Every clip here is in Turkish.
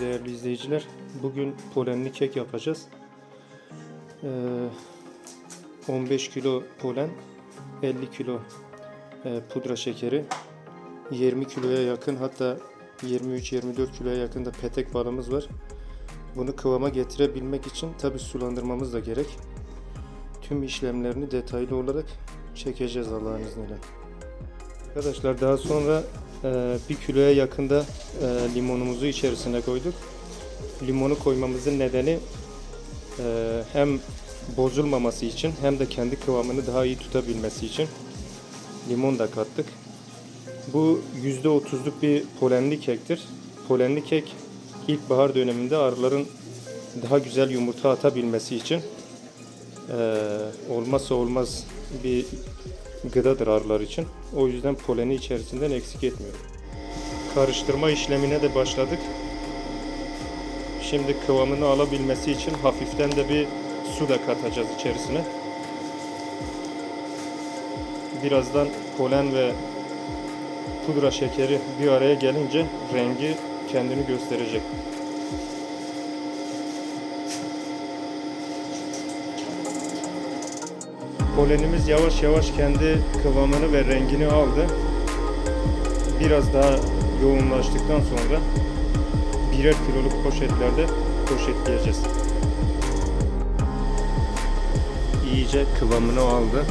Değerli izleyiciler. Bugün polenli kek yapacağız. Ee, 15 kilo polen, 50 kilo e, pudra şekeri, 20 kiloya yakın hatta 23-24 kiloya yakın da petek balımız var. Bunu kıvama getirebilmek için tabi sulandırmamız da gerek. Tüm işlemlerini detaylı olarak çekeceğiz Allah'ın izniyle. Arkadaşlar daha sonra bir kiloya yakında e, limonumuzu içerisine koyduk. Limonu koymamızın nedeni e, hem bozulmaması için hem de kendi kıvamını daha iyi tutabilmesi için limon da kattık. Bu %30'luk bir polenli kektir. Polenli kek ilkbahar döneminde arıların daha güzel yumurta atabilmesi için olmazsa olmaz bir gıdadır arılar için. O yüzden poleni içerisinden eksik etmiyor. Karıştırma işlemine de başladık. Şimdi kıvamını alabilmesi için hafiften de bir su da katacağız içerisine. Birazdan polen ve pudra şekeri bir araya gelince rengi kendini gösterecek. Polenimiz yavaş yavaş kendi kıvamını ve rengini aldı. Biraz daha yoğunlaştıktan sonra birer kiloluk poşetlerde poşetleyeceğiz. İyice kıvamını aldı.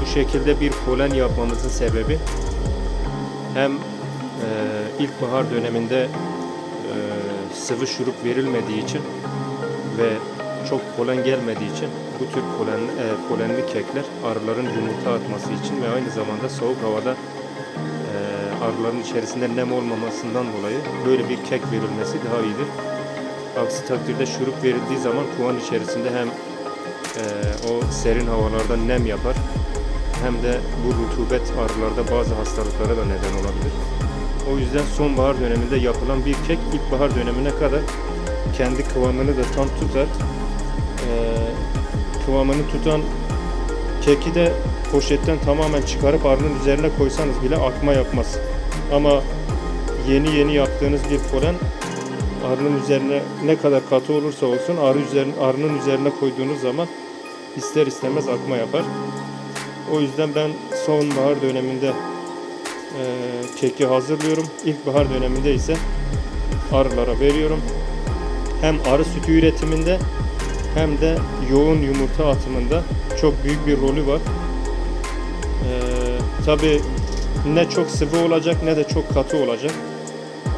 Bu şekilde bir polen yapmamızın sebebi hem e, ilkbahar döneminde sıvı şurup verilmediği için ve çok polen gelmediği için bu tür polen, e, polenli kekler arıların yumurta atması için ve aynı zamanda soğuk havada e, arıların içerisinde nem olmamasından dolayı böyle bir kek verilmesi daha iyidir. Aksi takdirde şurup verildiği zaman kovan içerisinde hem e, o serin havalarda nem yapar hem de bu rutubet arılarda bazı hastalıklara da neden olabilir. O yüzden sonbahar döneminde yapılan bir kek ilkbahar dönemine kadar kendi kıvamını da tam tutar. Ee, kıvamını tutan keki de poşetten tamamen çıkarıp arının üzerine koysanız bile akma yapmaz. Ama yeni yeni yaptığınız bir polen arının üzerine ne kadar katı olursa olsun arı üzerine, arının üzerine koyduğunuz zaman ister istemez akma yapar. O yüzden ben sonbahar döneminde keki hazırlıyorum. İlkbahar döneminde ise arılara veriyorum. Hem arı sütü üretiminde hem de yoğun yumurta atımında çok büyük bir rolü var. E, Tabi ne çok sıvı olacak ne de çok katı olacak.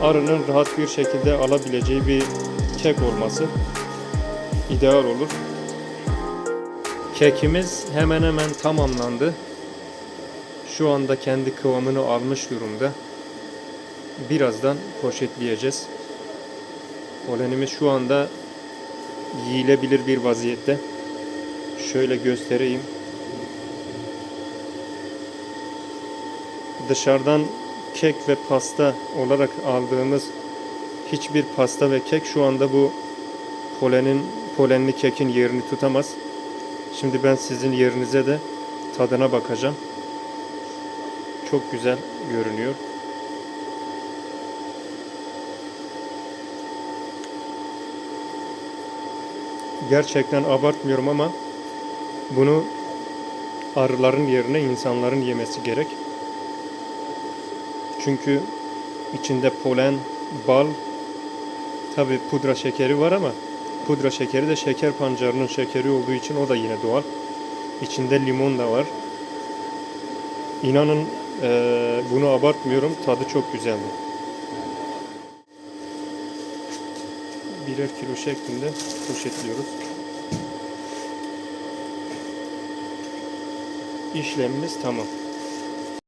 Arının rahat bir şekilde alabileceği bir kek olması ideal olur. Kekimiz hemen hemen tamamlandı. Şu anda kendi kıvamını almış durumda. Birazdan poşetleyeceğiz. Polenimiz şu anda yiyilebilir bir vaziyette. Şöyle göstereyim. Dışarıdan kek ve pasta olarak aldığımız hiçbir pasta ve kek şu anda bu polenin polenli kekin yerini tutamaz. Şimdi ben sizin yerinize de tadına bakacağım. Çok güzel görünüyor. Gerçekten abartmıyorum ama bunu arıların yerine insanların yemesi gerek. Çünkü içinde polen, bal, tabi pudra şekeri var ama pudra şekeri de şeker pancarının şekeri olduğu için o da yine doğal. İçinde limon da var. İnanın eee, bunu abartmıyorum. Tadı çok güzeldi. Birer kilo şeklinde poşetliyoruz. İşlemimiz tamam.